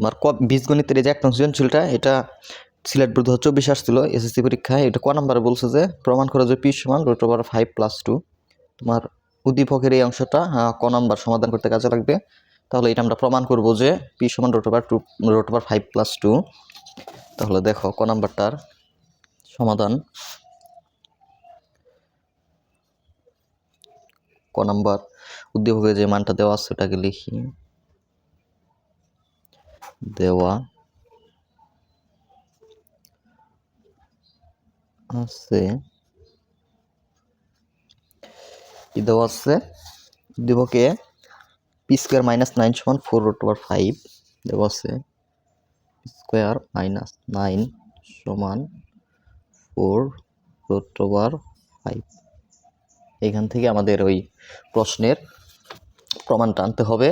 তোমার ক বীজগণিতের যে এক নং সৃজনশীলটা, এটা সিলেট বোর্ড চব্বিশ আসছিল, এসএসসি পরীক্ষায় এটা ক নাম্বারে বলছে যে, প্রমাণ করা যে পি সমান root over five plus two তোমার উদ্দীপকের এই অংশটা ক নাম্বার সমাধান করতে কাজে লাগবে। তাহলে এটা আমরা প্রমাণ করব যে পি সমান root over two root over five plus two তাহলে দেখো ক নাম্বারটার সমাধান। ক নাম্বার উদ্দীপকের যে মানটা দেওয়া আছে, ওটাকে লিখি। দেওয়া আছে। কি দেওয়া আছে? উদ্দীপকে পি স্কোয়ার মাইনাস নাইন সমান ফোর রুট ওভার ফাইভ দেওয়া আছে। স্কোয়ার মাইনাস নাইন সমান ফোর রুট ওভার ফাইভ। এখান থেকে আমাদের ওই প্রশ্নের প্রমাণটা আনতে হবে।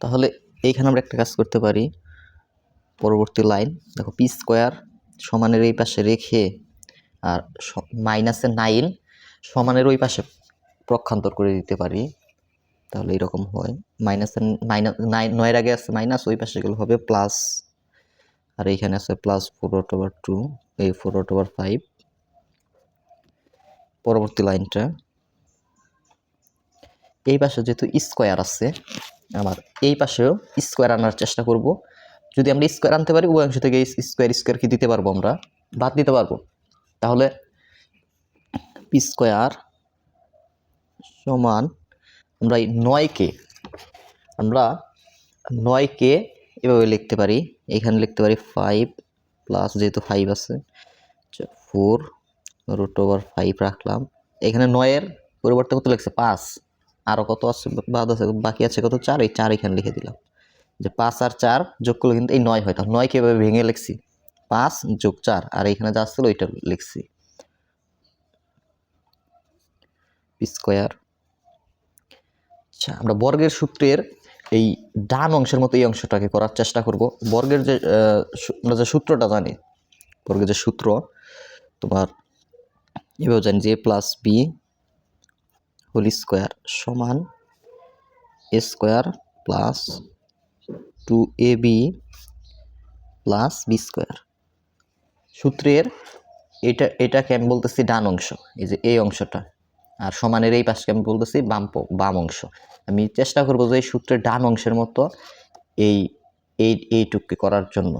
তাহলে এইখানে আমরা একটা কাজ করতে পারি। পরবর্তী লাইন, দেখো পি স্কোয়ার সমানের এই পাশে রেখে আর মাইনাসে নাইন সমানের ওই পাশে প্রক্ষান্তর করে দিতে পারি। তাহলে এরকম হয়। মাইনাসের মাইনাস নাইন নয়ের আগে আছে মাইনাস ওই পাশে গেলে হবে প্লাস আর এইখানে আছে plus four root over two এই ফোর রোট ওভার ফাইভ পরবর্তী লাইনটা। এই পাশে যেহেতু স্কোয়ার আছে আমার এই পাশেও স্কোয়ার আনার চেষ্টা করব। যদি আমরা স্কোয়ার আনতে পারি, উভয় অংশ থেকে স্কোয়ার স্কোয়ার কি দিতে পারব আমরা? বাদ দিতে পারব। তাহলে পি স্কোয়ার সমান আমরা এই নয়কে, আমরা নয়কে এভাবে লিখতে পারি। এখানে লিখতে পারি ফাইভ প্লাস যেহেতু ফাইভ আছে ফোর রুট ওভার ফাইভ রাখলাম। এখানে নয়ের পরিবর্তে কত লিখছে? পাঁচ। আরও কত আছে? বাদ আছে, বাকি আছে কত? চার, এই চার এখানে লিখে দিলাম। যে পাঁচ আর চার যোগ করলে কিন্তু এই নয় হয়। তাহলে নয় কীভাবে ভেঙে লিখছি? পাঁচ যোগ চার, আর এইখানে যা আসছিল ওইটা লিখছি। স্কোয়ার। আচ্ছা আমরা বর্গের সূত্রের এই ডান অংশের মতো এই অংশটাকে করার চেষ্টা করব। বর্গের যে আমরা যে সূত্রটা জানি, বর্গের যে সূত্র, তোমার এভাবে জানি যে প্লাস বি হোল স্কোয়ার সমান A square plus two A B plus B square. সূত্রের এটা, এটাকে আমি বলতেছি ডান অংশ, এই যে এই অংশটা। আর সমানের এই পাশকে আমি বলতেছি বাম বাম অংশ। আমি চেষ্টা করব যে এই সূত্রের ডান অংশের মতো এই এই, এইটুককে করার জন্য।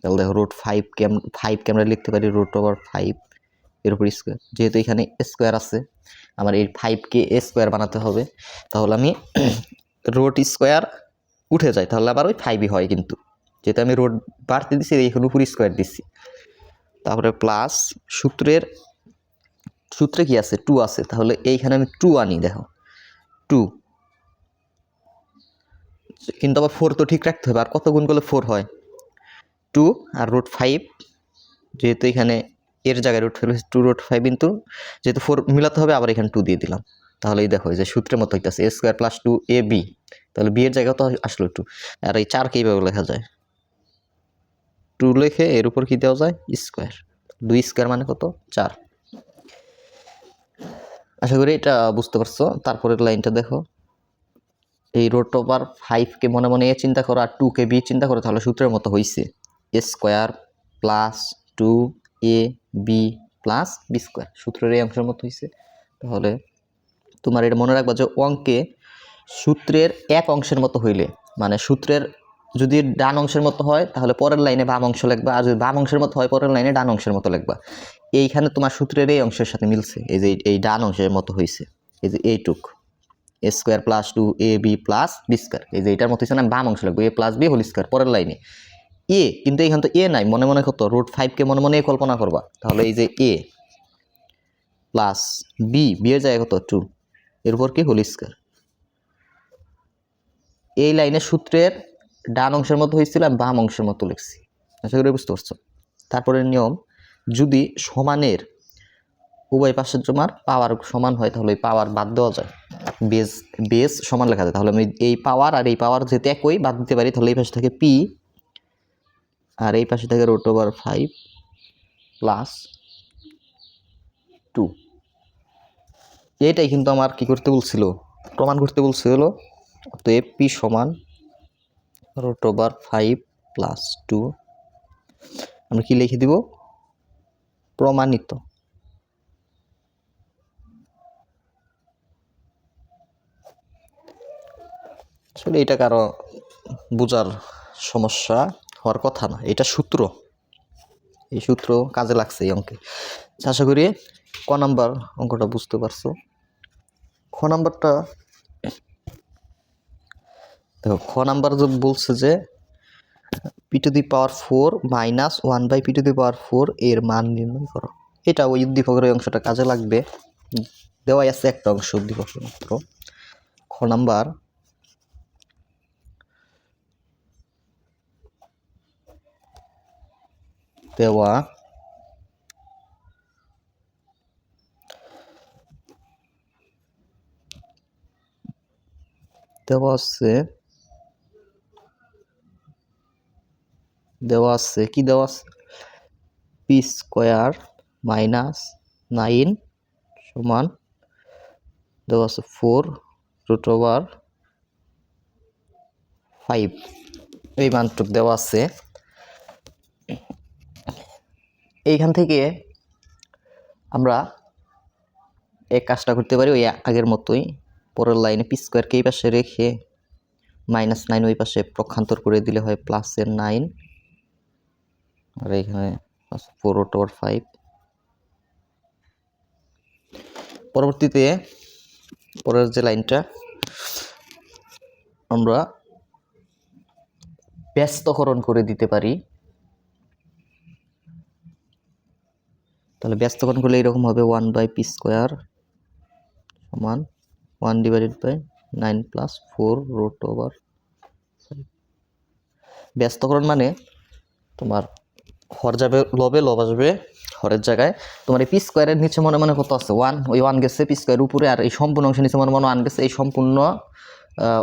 তাহলে দেখো রুট ফাইভকে ফাইভকে আমরা লিখতে পারি রুট ওভার ফাইভ এর উপর স্কোয়ার যেহেতু এখানে স্কোয়ার আছে আমার এই ফাইভকে এ স্কোয়ার বানাতে হবে। তাহলে আমি রোড স্কোয়ার উঠে যায় তাহলে আবার ওই ফাইভই হয় কিন্তু। যেহেতু আমি রোড বাড়তে দিছি এখানে উপর স্কোয়ার দিচ্ছি তারপরে প্লাস সূত্রের, সূত্রে কি আছে? টু আছে। তাহলে এইখানে আমি টু আনি, দেখো। টু কিন্তু আবার ফোর তো ঠিক রাখতে হবে, আর কত গুণ করলে ফোর হয়? টু আর রুট ফাইভ যেহেতু এখানে এর জায়গায় root five two root five কিন্তু যেহেতু ফোর মিলাতে হবে, আবার এখানে টু দিয়ে দিলাম। তাহলে এই দেখো যে সূত্রের মতো হইতেছে A square plus two A B তাহলে বি এর জায়গায় তো আসলো টু আর এই চারকে এইভাবে লেখা যায়। টু লেখে এর উপর কী দেওয়া যায়? স্কোয়ার দুই স্কোয়ার মানে কত? চার। আশা করি এটা বুঝতে পারছ। তারপরের লাইনটা দেখো। এই রোট ওভার ফাইভকে মনে মনে এ চিন্তা করো, আর টুকে বি চিন্তা করো, তাহলে সূত্রের মতো হয়েছে A square plus two A B plus B square সূত্রের এই অংশের মতো হয়েছে তাহলে তোমার এটা মনে রাখবা যে অঙ্কে সূত্রের এক অংশের মতো হইলে মানে সূত্রের যদি ডান অংশের মতো হয়, তাহলে পরের লাইনে বাম অংশ লিখবা আর যদি বাম অংশের মতো হয়, পরের লাইনে ডান অংশের মতো লিখবা এইখানে তোমার সূত্রের এই অংশের সাথে মিলছে, এই যে এই ডান অংশের মতো হয়েছে এই যে এইটুক। A square plus two A B plus B square এই যে এটার মতো হচ্ছে না, বাম অংশ লাগবে A plus B whole square পরের লাইনে। এ, কিন্তু এখান তো এ নাই। মনে মনে কত রুট ফাইভকে মনে মনে কল্পনা করবা। তাহলে এই যে এ প্লাস বি বি এর জায়গায় কত? টু এর উপর কি? হোল স্কোয়ার এই লাইনের সূত্রের ডান অংশের মতো হয়েছিল আমি বাম অংশের মতো লিখছি। আশা করি বুঝতে পারছ। তারপরে নিয়ম, যদি সমানের উভয় পাশের জমার পাওয়ার সমান হয়, তাহলে ওই পাওয়ার বাদ দেওয়া যায়। বেস বেস সমান লেখা যায়। তাহলে আমি এই পাওয়ার আর এই পাওয়ার যেহেতু একই, বাদ দিতে পারি, তাহলে এই পাশে থাকে পি আর এই পাশে থাকে root over five plus two এইটাই কিন্তু আমার কি করতে বলছিল? প্রমাণ করতে বলছিল তো পি সমান root over five plus two আমরা কি লিখে দিব? প্রমাণিত। আসলে এটা কারও বোঝার সমস্যা। হওয়ার কথা না, এটা সূত্র। এই সূত্র কাজে লাগছে এই অঙ্কে। আশা করি ক নাম্বার অঙ্কটা বুঝতে পারছ। খ নাম্বারটা, দেখো, খ নাম্বার যে বলছে যে, P to the power four minus one by P to the power four এর মান নির্ণয় করো। এটা ওই উদ্দীপকের ওই অংশটা কাজে লাগবে। দেওয়াই আছে একটা অংশ উদ্দীপকের মাত্র। খ নাম্বার দেওয়া। দেওয়া আছে। দেওয়া আছে। কি দেওয়া আছে? পি স্কোয়ার মাইনাস নাইন সমান দেওয়া আছে ফোর রুট ওভার ফাইভ। এই মানটুক দেওয়া আছে। এইখান থেকে আমরা এক কাজটা করতে পারি ওই আগের মতোই। পরের লাইনে পি স্কোয়ারকে এই পাশে রেখে মাইনাস নাইন ওই পাশে পক্ষান্তর করে দিলে হয় প্লাসের নাইন আর এখানে ফোর ওভার ফাইভ পরবর্তীতে পরের যে লাইনটা, আমরা ব্যস্তকরণ করে দিতে পারি। তাহলে ব্যস্তকরণ করলে এরকম হবে ওয়ান বাই পি স্কোয়ার সমান one divided by nine plus four root over ব্যস্তকরণ মানে তোমার হর যাবে লবে, লব আসবে হরের জায়গায়। তোমার এই পি স্কোয়ারের নিচে মনে মনে কত আছে? ওয়ান ওই ওয়ান গেছে পি স্কোয়ার উপরে, আর এই সম্পূর্ণ অংশের নিচে মনে মনে ওয়ান গেছে, এই সম্পূর্ণ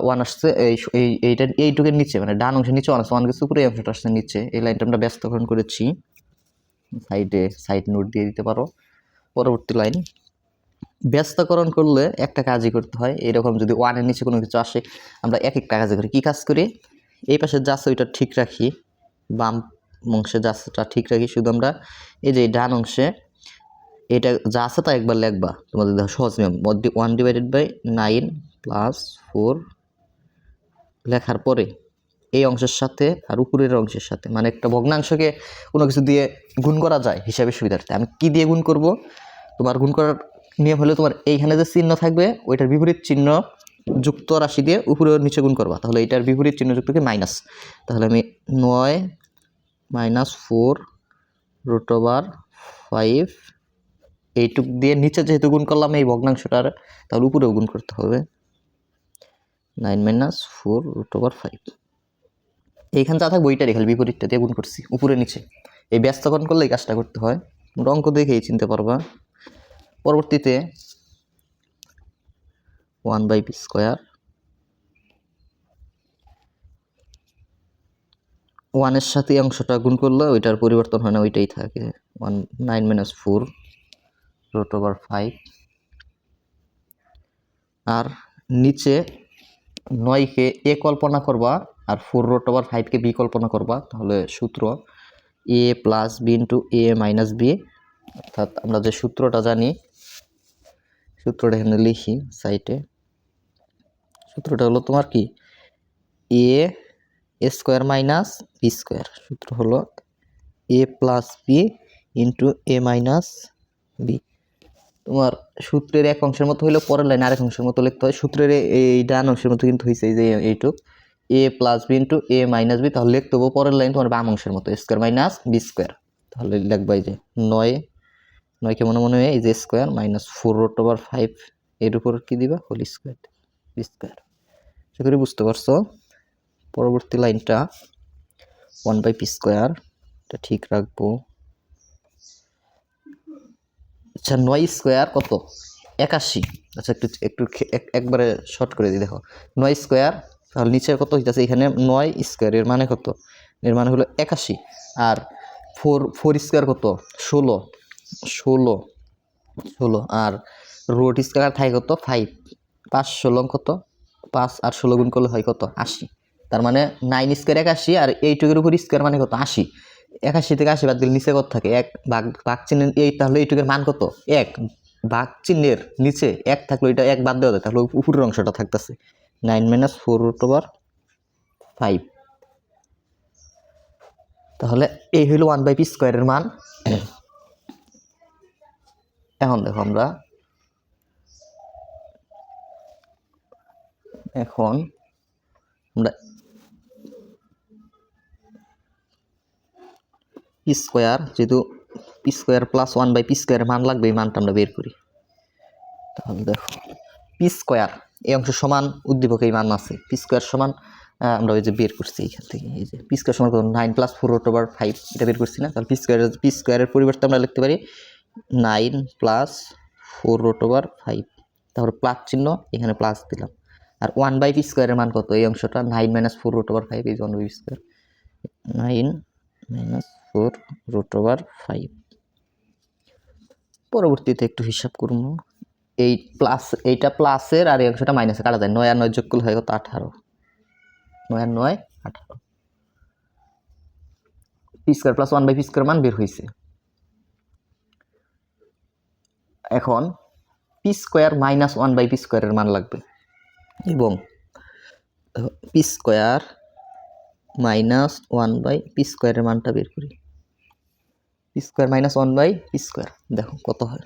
ওয়ান আসছে, এই এই এইটা এইটুকের নিচে মানে ডান অংশের নিচে ওয়ান আসছে ওয়ান গেছে উপরে, এই অংশটা আসছে নিচে। এই লাইনটা আমরা ব্যস্তকরণ করেছি। সাইডে সাইড নোট দিয়ে দিতে পারো। পরবর্তী লাইন ব্যস্তকরণ করলে একটা কাজই করতে হয়। এরকম যদি ওয়ানের নিচে কোনো কিছু আসে, আমরা এক একটা কাজে করি কী কাজ করি? এই পাশে যা ওইটা ঠিক রাখি, বাম অংশে যা আছে ঠিক রাখি। শুধু আমরা এই যে ডান অংশে, এটা যা আছে তা একবার লিখবা। তোমাদের দেখো সহজ নিয়ম one divided by nine plus four লেখার পরে এই অংশের সাথে আর উপরের অংশের সাথে। মানে একটা ভগ্নাংশকে কোনো কিছু দিয়ে গুণ করা যায় হিসাবে সুবিধার্থে। আমি কি দিয়ে গুণ করব? তোমার গুণ করার নিয়ম হলে তোমার এইখানে যে চিহ্ন থাকবে, ওইটার বিপরীত চিহ্ন যুক্ত রাশি দিয়ে উপরে নিচে গুণ করবা। তাহলে এটার বিপরীত চিহ্ন যুক্ত কি মাইনাস তাহলে আমি নয় minus four root over five এইটুক দিয়ে নিচে যেহেতু গুণ করলাম এই ভগ্নাংশটার, তাহলে উপরেও গুণ করতে হবে। Nine minus four root over five এইখানে যা থাকবে ওইটা রেখাল বিপরীতটা দিয়ে গুণ করছি, উপরে নিচে। এই ব্যস্তকরণ করলে এই কাজটা করতে হয়। তোমরা অঙ্ক দেখেই চিনতে পারবা। পরবর্তীতে ওয়ান বাই পি স্কোয়ার। ওয়ানের সাথে অংশটা গুণ করলে ওইটার পরিবর্তন হয় না, ওইটাই থাকে। One nine minus four root over five. আর নিচে নয়কে এ কল্পনা করবা আর ফোর রোট ওভার ফাইভকে বি কল্পনা করবা, তাহলে সূত্র A plus B into A minus B অর্থাৎ আমরা যে সূত্রটা জানি, সূত্রটা এখানে লিখি সাইটে সূত্রটা হলো তোমার কি? A square minus B square সূত্র হলো A plus B into A minus B তোমার সূত্রের এক অংশের মতো হইলে পরের লাইনে আরেক অংশের মতো লিখতে হয়। সূত্রের এই ডান অংশের মতো কিন্তু হয়েছে এই যে এইটুক। A plus B into A minus B তাহলে লিখতে হব পরের লাইন তোমার বাম অংশের মতো স্কোয়ার মাইনাস বি স্কোয়ার তাহলে লিখবা যে নয়, নয়কে মনে মনে হয় এই যে square minus four root over five এর উপর কী দিবা? হোল স্কোয়ার বি স্কোয়ার আশা করি বুঝতে পারছ। পরবর্তী লাইনটা ওয়ান বাই পি স্কোয়ার এটা ঠিক রাখব। আচ্ছা নয় স্কোয়ার কত? একাশি। আচ্ছা একটু একটু একবারে শর্ট করে দিই, দেখো। নয় স্কোয়ার তাহলে নিচে কত হইতেছে? এখানে নয় স্কোয়ার এর মানে কত? এর মানে হলো একাশি। আর ফোর ফোর স্কোয়ার কত? ষোলো। ষোলো। ষোলো। আর রোড স্কোয়ার থাকে কত? ফাইভ পাঁচ ষোলো কত? পাঁচ আর ষোলো গুণ করলে হয় কত? আশি। তার মানে নাইন স্কোয়ার একাশি আর এইটুকের উপর স্কোয়ার মানে কত? আশি। একাশি থেকে আশি বাদ দিলে নিচে কত থাকে? এক। ভাগ ভাগ চিহ্নের এই তাহলে এইটুকের মান কত? এক। ভাগ চিহ্নের নিচে এক থাকলে এটা এক বাদ দেওয়া যায়, তাহলে উপরের অংশটা থাকতেছে। Nine minus four root over five. তাহলে এই হইল ওয়ান বাই পি স্কোয়ারের মান। এখন দেখো আমরা এখন আমরা পি স্কোয়ার, যেহেতু P square plus one by P স্কোয়ারের মান লাগবে, এই মানটা আমরা বের করি। তাহলে দেখো, পি স্কোয়ার এই অংশ সমান উদ্দীপক এই মান আছে পি স্কোয়ার সমান আমরা ওই যে বের করছি এইখান থেকে, এই যে পি স্কোয়ার সমান কত? Nine plus four root over five এটা বের করছি না? তাহলে পি স্কোয়ার পি স্কোয়ারের পরিবর্তে আমরা লিখতে পারি nine plus four root over five তারপর প্লাস চিহ্ন, এখানে প্লাস দিলাম। আর ওয়ান বাই পি স্কোয়ারের মান কত? এই অংশটা nine minus four root over five এই one by P square nine minus four root over five পরবর্তীতে একটু হিসাব করুন এই প্লাস, এইটা প্লাসের আর এই অংশটা মাইনাসে কাটা যায়। নয় আর নয় যোগ করলে হয় কত আঠারো। নয় আর নয়, আঠারো। P square plus one by P square মান বের হয়েছে এখন P square minus one by P স্কোয়ারের মান লাগবে। এবং P square minus one by P স্কোয়ারের মানটা বের করি। P square minus one by P square দেখো কত হয়।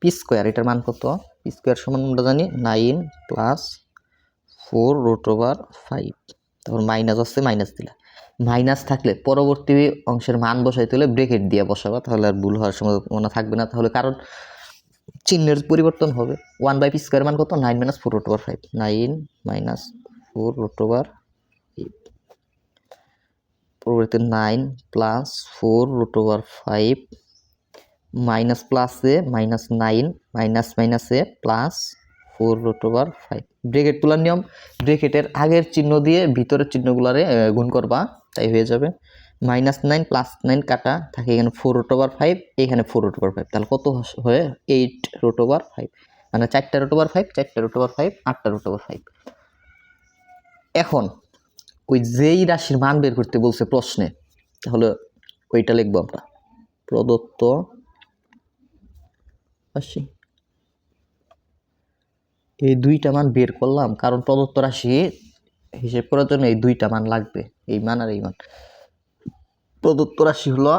পি স্কোয়ার, এটার মান কত? পি স্কোয়ার সমান আমরা জানি nine plus four root over five. তারপর মাইনাস আছে মাইনাস দিলা। মাইনাস থাকলে পরবর্তী অংশের মান বসাইতে হলে ব্রেকেট দিয়ে বসাবা, তাহলে আর ভুল হওয়ার সম্ভাবনা থাকবে না। তাহলে কারণ চিহ্নের পরিবর্তন হবে। ওয়ান বাই পি স্কোয়ার মান কত? Nine minus four root over five. Nine minus four root over five পরবর্তীতে nine plus four root over five minus প্লাসে মাইনাস নাইন মাইনাস মাইনাসে plus four root over five bracket তোলার নিয়ম ব্রেকেটের আগের চিহ্ন দিয়ে ভিতরের চিহ্নগুলারে গুণ করবা, তাই হয়ে যাবে। মাইনাস নাইন প্লাস নাইন কাটা, থাকে এখানে ফোর রুট ওভার ফাইভ এখানে ফোর রুট ওভার ফাইভ তাহলে কত হয়ে এইট রুট ওভার ফাইভ মানে চারটা রুট ওভার ফাইভ চারটা রুট ওভার ফাইভ আটটা রুট ওভার ফাইভ এখন, ওই যেই রাশির মান বের করতে বলছে প্রশ্নে, তাহলে ওইটা লিখব আমরা। প্রদত্ত রাশি এই দুইটা মান বের করলাম, কারণ প্রদত্ত রাশি হিসেব করার জন্য এই দুইটা মান লাগবে, এই মান আর এই মান। প্রদত্ত রাশি হলো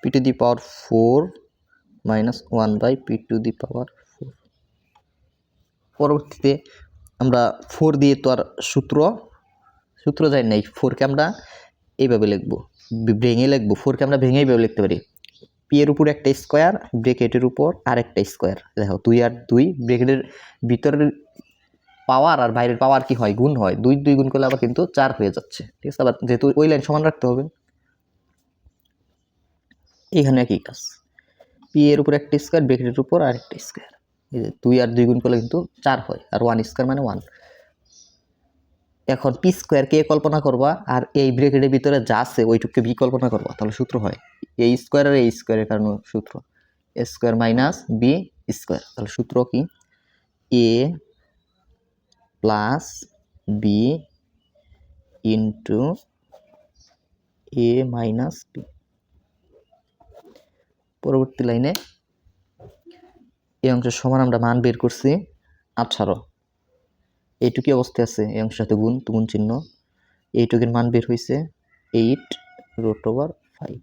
P to the power four minus one by P to the power four পরবর্তীতে আমরা ফোর দিয়ে তো আর সূত্র সূত্র যাই নাই ফোরকে আমরা এইভাবে লিখব, ভেঙে লিখব ফোরকে আমরা ভেঙে এইভাবে লিখতে পারি। পি এর উপর একটা স্কোয়ার ব্রেকেটের উপর আরেকটা স্কোয়ার দেখো, দুই আর দুই ব্রেকেটের ভিতরের পাওয়ার আর বাইরের পাওয়ার কি হয়? গুণ হয়। দুই দুই গুণ করলে আবার কিন্তু চার হয়ে যাচ্ছে। ঠিক আছে? আবার যেহেতু ওই লাইন সমান রাখতে হবে। এখানে একই কাজ। পি এর উপর একটা স্কোয়ার ব্রেকেটের উপর আরেকটা স্কোয়ার এই যে দুই আর দুই গুণ করলে কিন্তু চার হয়। আর ওয়ান স্কোয়ার মানে ওয়ান এখন পি স্কোয়ার কে কল্পনা করবা আর এই ব্রেকেটের ভিতরে যা আছে ওইটুকুকে বি কল্পনা করবা। তাহলে সূত্র হয় এই স্কোয়ার আর এই স্কোয়ারের কারণে সূত্র। A square minus B square তাহলে সূত্র কি? A plus B into A minus B পরবর্তী লাইনে এই অংশের সমান আমরা মান বের করছি আঠারো। এইটুকি অবস্থায় আছে এই অংশের সাথে গুণ গুণ চিহ্ন। এইটুকের মান বের হয়েছে এইট রোট ওভার ফাইভ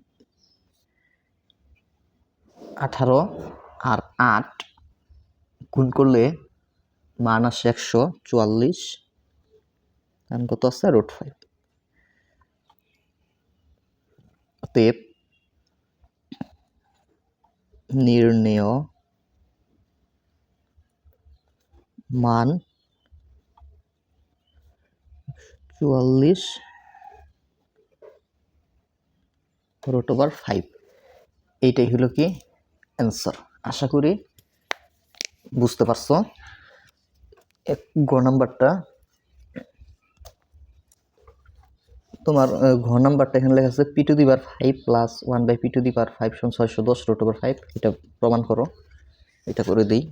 আঠারো আর আট গুণ করলে মান আসে একশো চুয়াল্লিশ। মান কত আছে? রোট ফাইভ অতএব নির্ণেয় মান চুয়াল্লিশ রোট ওভার ফাইভ এইটাই হলো কি অ্যান্সার আশা করি বুঝতে পারছ। এক গ নাম্বারটা, তোমার ঘ নাম্বারটা এখানে লেখা আছে P to the bar five plus one by P to the bar five সমান ছয়শো দশ রোট ওভার ফাইভ এটা প্রমাণ করো। এটা করে দিই।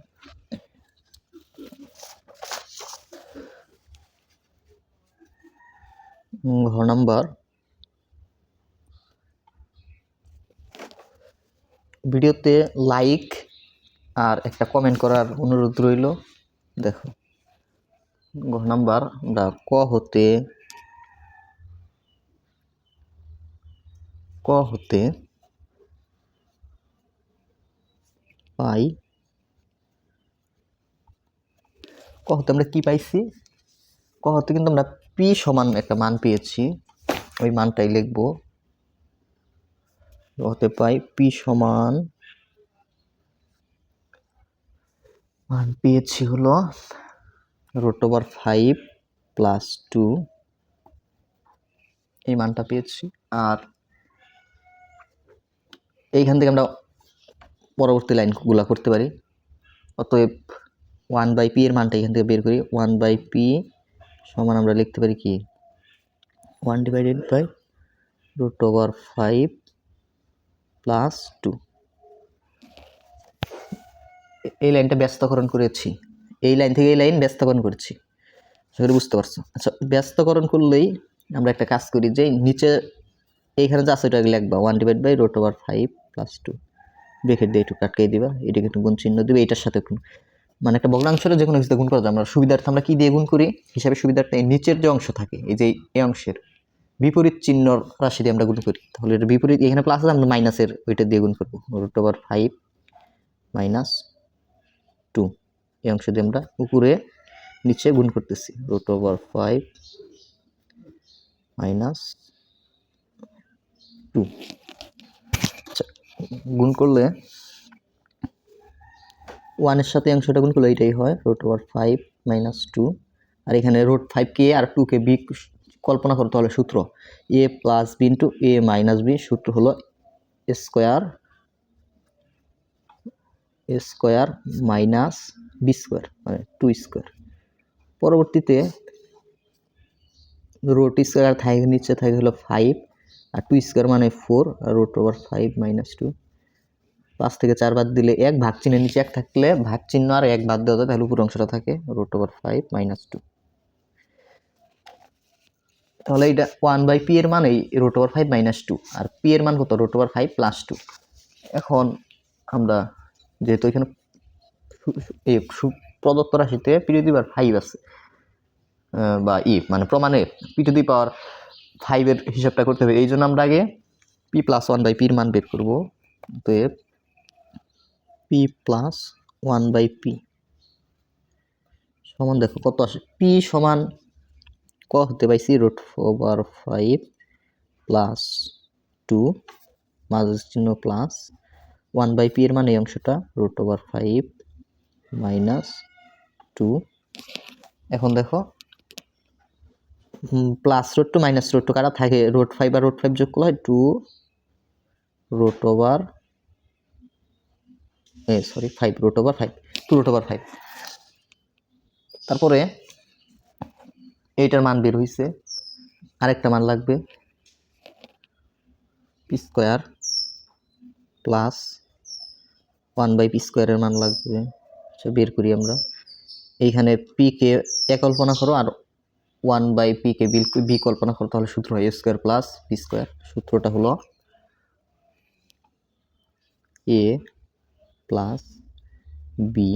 উম, ঘ নাম্বার। ভিডিওতে লাইক আর একটা কমেন্ট করার অনুরোধ রইল। দেখো ঘ নাম্বার আমরা ক হতে ক হতে পাই? ক হতে আমরা কি পাইছি? ক হতে কিন্তু আমরা পি সমান একটা মান পেয়েছি। ওই মানটাই লিখব। হতে পাই পি সমান মান পেয়েছি হলো root over five plus two এই মানটা পেয়েছি। আর এইখান থেকে আমরা পরবর্তী লাইনগুলো করতে পারি। অতএব ওয়ান বাই পি এর মানটা এখান থেকে বের করি। ওয়ান বাই পি সমান আমরা লিখতে পারি কি? One divided by root over five plus two এই লাইনটা ব্যস্তকরণ করেছি। এই লাইন থেকে এই লাইন ব্যস্তকরণ করেছি। সেটা বুঝতে পারছ? আচ্ছা ব্যস্তকরণ করলেই আমরা একটা কাজ করি যে নিচে এইখানে যা আছে লিখবা। One divide by root over five plus two bracket দিয়ে একটু কাটকে দিবা। এটাকে একটু গুণ চিহ্ন দিবে। এটার সাথে মানে একটা ভগ্নাংশটা যে কোনো কিছুতে গুণ করা যায়। আমরা সুবিধার্থে আমরা কী দিয়ে গুণ করি? হিসাবে সুবিধার্থে এই নিচের যে অংশ থাকে, এই যে এই অংশের বিপরীত চিহ্ন রাশি দিয়ে আমরা গুণ করি। তাহলে এটা বিপরীত, এখানে প্লাস আছে, আমরা মাইনাসের ওইটা দিয়ে গুণ করব। Root over five minus two এই অংশ দিয়ে আমরা উপরে নিচে গুণ করতেছি। Root over five minus two আচ্ছা গুণ করলে ওয়ানের সাথে অংশটা গুণ করলে এইটাই হয় root over five minus two আর এখানে রুট ফাইভ কে আর টু কে বি কল্পনা করতে হলে সূত্র A plus B into A minus B সূত্র হলো square square minus B square মানে টু স্কোয়ার পরবর্তীতে রুট স্কোয়ার থাকে নিচে থাকে হলো ফাইভ আর টু স্কোয়ার মানে ফোর আর root over five minus two পাঁচ থেকে চার বাদ দিলে এক, ভাগ চিহ্নের নিচে এক থাকলে ভাগ চিহ্ন আর এক বাদ দেওয়া তাহলে উপর অংশটা থাকে root over five minus two তাহলে এটা ওয়ান বাই পি এর মান এই root over five minus two আর পি এর মান কত? Root over five plus two এখন আমরা যেহেতু এখানে প্রদত্ত রাশিতে P to the power five আছে বা ই মানে প্রমাণে পি টু দি পাওয়ার ফাইভের হিসাবটা করতে হবে। এই জন্য আমরা আগে পি প্লাস ওয়ান বাই পির মান বের করব। তো P plus one by P সমান দেখো কত আসে? পি সমান ক হতে পাইছি root over five plus two মাঝের চিহ্ন প্লাস ওয়ান বাই পি এর মানে এই অংশটা root over five minus two এখন দেখো plus root two minus root two কারা থাকে? রোড ফাইভ আর রোড ফাইভ যোগ করলে হয় two root over sorry five root over five two root over five তারপরে এইটার মান বের হয়েছে আরেকটা মান লাগবে P square plus one by P স্কোয়ারের মান লাগবে বের করি আমরা। এইখানে পি কে এ কল্পনা করো আর ওয়ান বাই পি কে বিল বি কল্পনা করো, তাহলে সূত্র হয় A square plus P square সূত্রটা হলো A plus B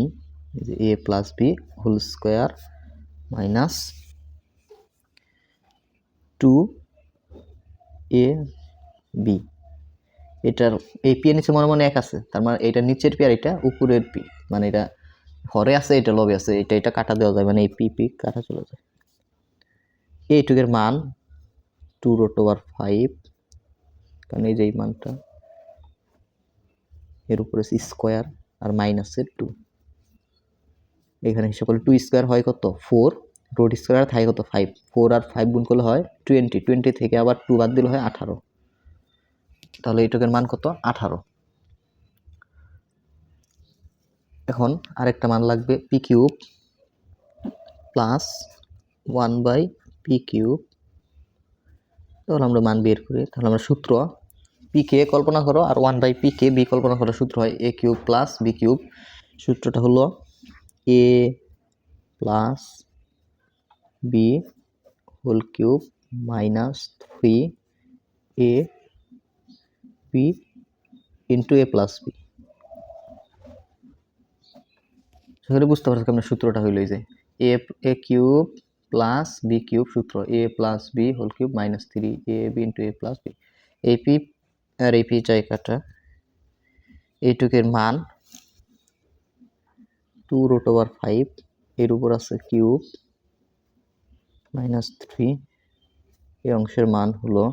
A plus B whole square minus two A B এটার এই পি এর নিচে মনে মনে এক আছে, তার মানে এটা নিচের পি আর এটা উপরের পি মানে এটা হরে আছে, এটা লবে আছে, এটা এটা কাটা দেওয়া যায় মানে এই পি পি কাটা চলে যায়। এইটুকের মান টু রোট ওভার ফাইভ কারণ এই যে এই মানটা এর উপরে স্কোয়ার আর মাইনাসের টু এখানে হিসাব করলে টু স্কোয়ার হয় কত? ফোর রোড স্কোয়ার থাকে কত? ফাইভ ফোর আর ফাইভ গুণ করলে হয় টোয়েন্টি টোয়েন্টি থেকে আবার টু বাদ দিলে হয় আঠারো। তাহলে এইটুকের মান কত? আঠারো। এখন আরেকটা মান লাগবে P cube plus one by P cube তাহলে আমরা মান বের করি। তাহলে আমরা সূত্র পি কে কল্পনা করো আর ওয়ান বাই পি কে বি কল্পনা করো, সূত্র হয় A cube plus B cube সূত্রটা হলো A plus B whole cube minus three A B into A plus B সেখানে বুঝতে পারছি আপনার সূত্রটা হইল যে। A A cube plus B cube সূত্র A plus B whole cube minus three A B into A plus B এই P আর এই পি জায়গাটা এইটুকের মান টু রুট ওভার ফাইভ এর উপর আছে কিউব মাইনাস থ্রি এই অংশের মান হলো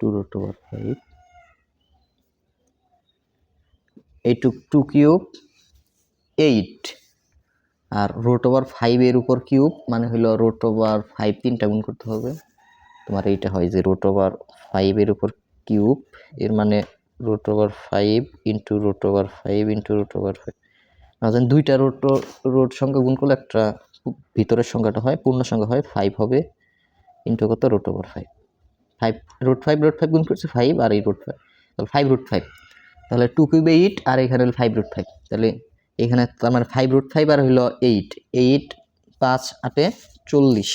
টু রুট ওভার ফাইভ এইটুক টু কিউব এইট আর রোট ওভার ফাইভের উপর কিউব মানে হলো রোট ওভার ফাইভ তিনটা গুণ করতে হবে। তোমার এইটা হয় যে রোট ওভার ফাইভের উপর কিউব এর মানে root over five into root over five into root over five না জানেন দুইটা রুট রুট সংখ্যা গুণ করলে একটা ভিতরের সংখ্যাটা হয়, পূর্ণ সংখ্যা হয় ফাইভ হবে ইন্টু কত? Root over five five root five root five গুণ করছে ফাইভ আর এই রুট ফাইভ তাহলে ফাইভ রুট ফাইভ তাহলে টু কিউব এইট আর এখানে হলো ফাইভ রুট ফাইভ তাহলে এখানে তার মানে ফাইভ রুট ফাইভ আর হইল এইট এইট পাঁচ আটে চল্লিশ।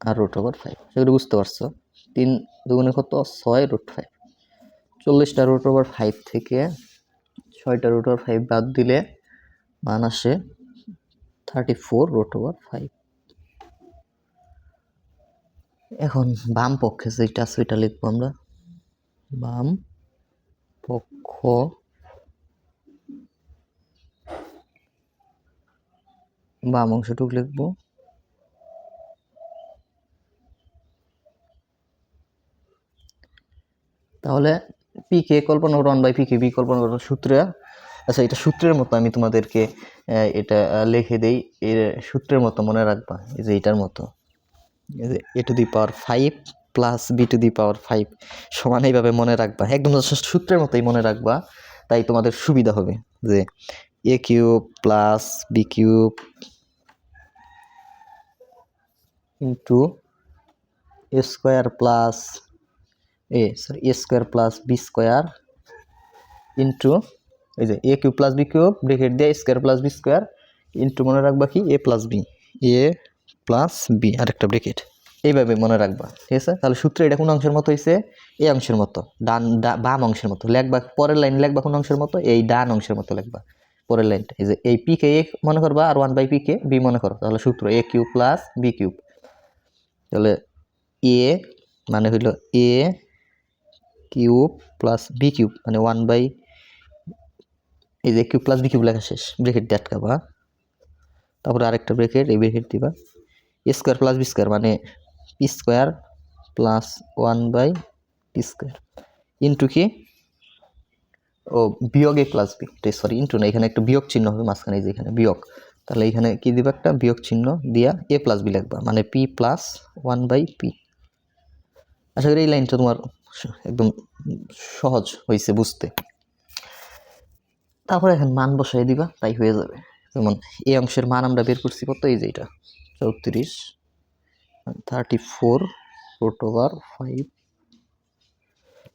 আর রুট ওভার ফাইভ সেগুলো বুঝতে পারছ? তিন দুগুণে কত? ছয় রুট ফাইভ চল্লিশটা রুট ওভার ফাইভ থেকে ছয়টা রুট ওভার ফাইভ বাদ দিলে মান আসে thirty four root over five এখন বাম পক্ষে যেটা আছে ওইটা লিখব আমরা। বাম পক্ষ বাম অংশটুকু লিখব। তাহলে পি কে কল্পনা করো ওয়ান বাই পি কে বি কল্পনা করো, সূত্রে। আচ্ছা এটা সূত্রের মতো আমি তোমাদেরকে এটা লিখে দেই। এর সূত্রের মতো মনে রাখবা, এই যে এটার মতো। A to the power five plus b to the power five সমান এইভাবে মনে রাখবা। একদম সূত্রের মতোই মনে রাখবা, তাই তোমাদের সুবিধা হবে যে a cube plus b cube into a square plus a sorry a square plus b square into এই যে a cube plus b cube bracket দিয়ে square plus b square into মনে রাখবা কি? A plus b a plus b আরেকটা bracket এইভাবে মনে রাখবা, ঠিক আছে? তাহলে সূত্র এটা কোন অংশের মতো হয়েছে এই অংশের মতো, ডান বাম অংশের মতো। লেখবা, পরের লাইন লেখবা কোন অংশের মতো? এই ডান অংশের মতো লেখবা, পরের লাইনটা এই যে, এই পি কে এ মনে করবা আর ওয়ান বাই পি কে বি মনে করো। তাহলে সূত্র a cube plus b cube তাহলে এ মানে হইল a cube plus b cube মানে ওয়ান বাই এই যে কিউব প্লাস বি কিউব লেখা শেষ ব্রেকেট দিয়ে আটকাবা। তারপরে আরেকটা ব্রেকেট এই ব্রেকেট দিবা। A square plus b square মানে p square plus one by p square into কি? ও, বিয়োগ a plus b sorry into না, এখানে একটা বিয়োগ চিহ্ন হবে মাঝখানে, এই যে এখানে বিয়োগ। তাহলে এখানে কি দিবা একটা? বিয়োগ চিহ্ন দিয়া এ প্লাস বি লিখবা মানে p plus one by p আশা করি এই লাইনটা তোমার একদম সহজ হয়েছে বুঝতে। তারপরে এখন মান বসাই দিবা, তাই হয়ে যাবে। যেমন এই অংশের মান আমরা বের করছি কত? এই যে এটা, চৌত্রিশ thirty four root over five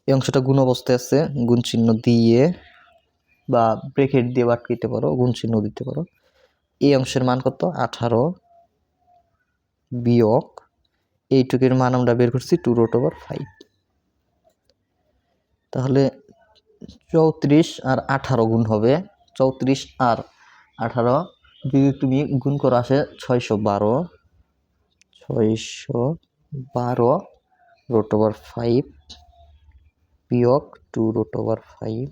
এই অংশটা গুণ অবস্থায় আছে, গুণ চিহ্ন দিয়ে বা ব্রেকেট দিয়ে আটকাইতে পারো, গুণ চিহ্ন দিতে পারো। এই অংশের মান কত? আঠারো বিয়োগ। এইটুকের মান আমরা বের করছি টু রুট ওভার ফাইভ তাহলে চৌত্রিশ আর আঠারো গুণ হবে। চৌত্রিশ আর আঠারো যদি তুমি গুণ করো আসে ছয়শো বারো। ছয়শো বারো রুট ওভার ফাইভ বিয়োগ টু রুট ওভার ফাইভ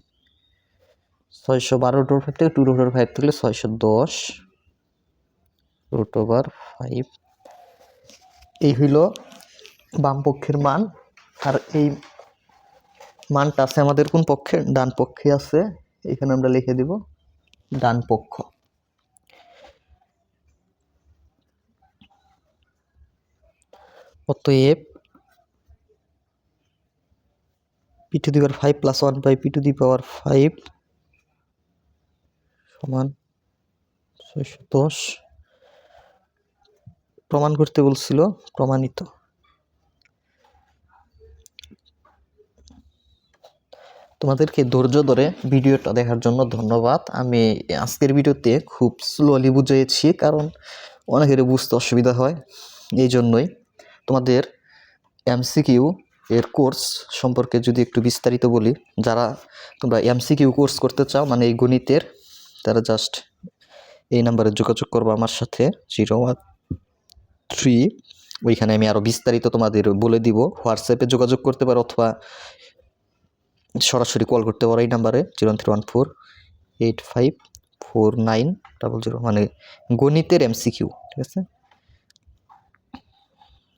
ছয়শো বারো রুট ওভার ফাইভ থেকে টু রুট ওভার ফাইভ থাকলে ছয়শো দশ রুট ওভার ফাইভ এই হইল বামপক্ষের মান। আর এই মানটা আছে আমাদের কোন পক্ষে? ডান পক্ষে আছে। এখানে আমরা লিখে দিব ডান পক্ষ। অতএব p to the power five plus one by p to the power five সমান ছয়শো দশ। প্রমাণ করতে বলছিল, প্রমাণিত। তোমাদেরকে ধৈর্য ধরে ভিডিওটা দেখার জন্য ধন্যবাদ। আমি আজকের ভিডিওতে খুব স্লোলি বুঝিয়েছি, কারণ অনেকের বুঝতে অসুবিধা হয়, এই জন্যই। তোমাদের এমসিকিউ এর কোর্স সম্পর্কে যদি একটু বিস্তারিত বলি, যারা তোমরা এমসিকিউ কোর্স করতে চাও মানে এই গণিতের, তারা জাস্ট এই নাম্বারে যোগাযোগ করব আমার সাথে জিরো ওয়ান থ্রি ওইখানে আমি আরও বিস্তারিত তোমাদের বলে দিব, হোয়াটসঅ্যাপে যোগাযোগ করতে পারো, অথবা সরাসরি কল করতে পারো এই নাম্বারে zero three one four eight five four nine double zero মানে গণিতের এমসিকিউ ঠিক আছে?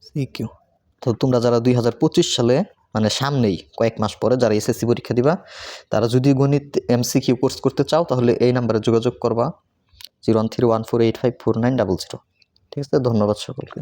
সিকিউ তো তোমরা যারা দুই হাজার পঁচিশ সালে মানে সামনেই কয়েক মাস পরে যারা এসএসসি পরীক্ষা দিবা তারা যদি গণিত এমসিকিউ কোর্স করতে চাও তাহলে এই নাম্বারে যোগাযোগ করবা zero one three one four eight five four nine double zero ঠিক আছে? ধন্যবাদ সকলকে।